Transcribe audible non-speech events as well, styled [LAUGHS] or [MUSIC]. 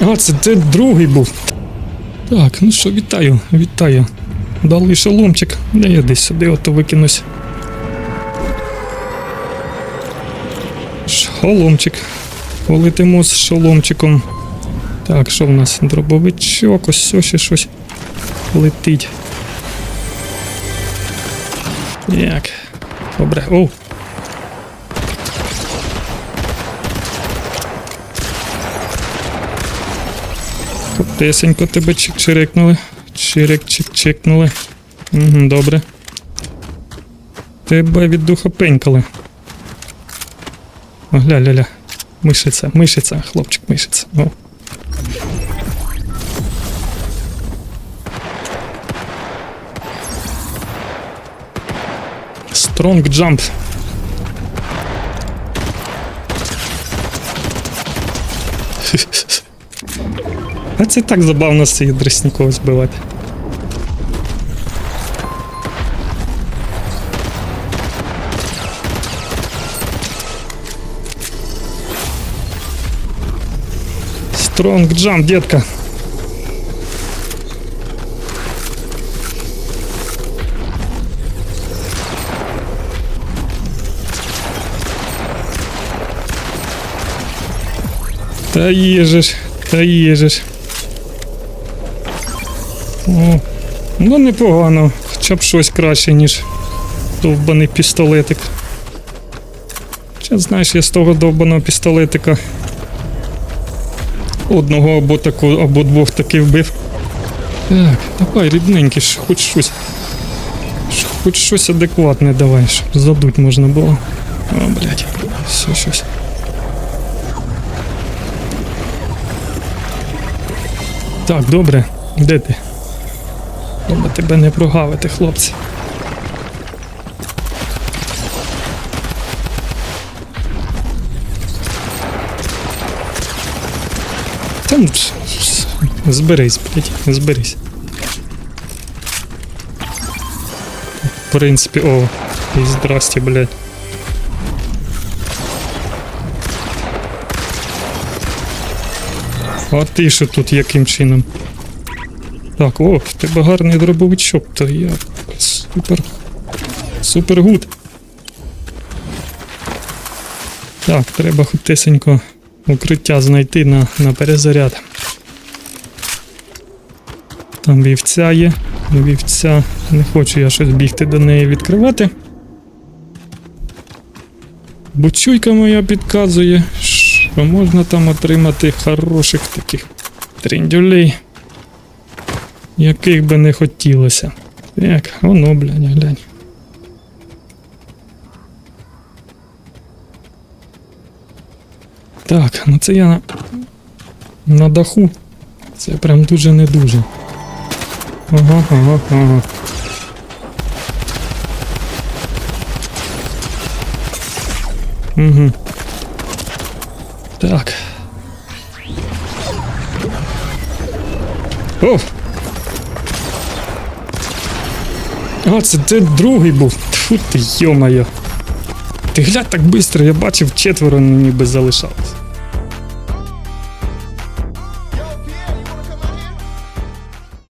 А, це, це другий був. Так, ну що, вітаю, вітаю. Дали шоломчик. Де я десь сюди ото викинусь. Шоломчик. Полетимо з шоломчиком. Так, що в нас? Дробовичок, ось ось ще щось летить. Як? Добре. Оу. Тесенько тебе чик-чирикнули. Чирик-чик-чикнули. Угу, добре. Тебе від духа пенькали. О, гля-ля-ля. Мишиця, мишиця, хлопчик, мишиця. О. Стронг джамп. [LAUGHS] А це так забавно з цих дресніков збивати. Стронг джамп, детка. Та їжеш, та їжеш. О, ну непогано, хоча б щось краще, ніж довбаний пістолетик. Чи знаєш, я з того довбаного пістолетика одного або таку, або двох таки вбив. Так, давай, рідненький, хоч щось. Хоч щось адекватне давай, щоб задуть можна було. О, блядь, все щось. Так, добре, де ти? Треба тебе не прогавити, хлопці. Там ж- зберись, блядь, зберись. В принципі, о, і здрасте, блядь. А ти що тут яким чином? Так, о, в тебе гарний дробовичок, то я супер. Супер гуд. Так, треба хутесенько укриття знайти на, на перезаряд. Там вівця є. Вівця. Не хочу я щось бігти до неї відкривати. Бучуйка моя підказує, що можна там отримати хороших таких тріндюлей. Яких би не хотілося. Так, воно, блядь, глянь. Так, ну це я на, на даху. Це прям дуже не дуже. Ага, ага, ага. Угу. Так. О! А, це, це другий був. Тьфу ти, йо-моє. Ти глянь так швидко, я бачив четверо ніби залишалось.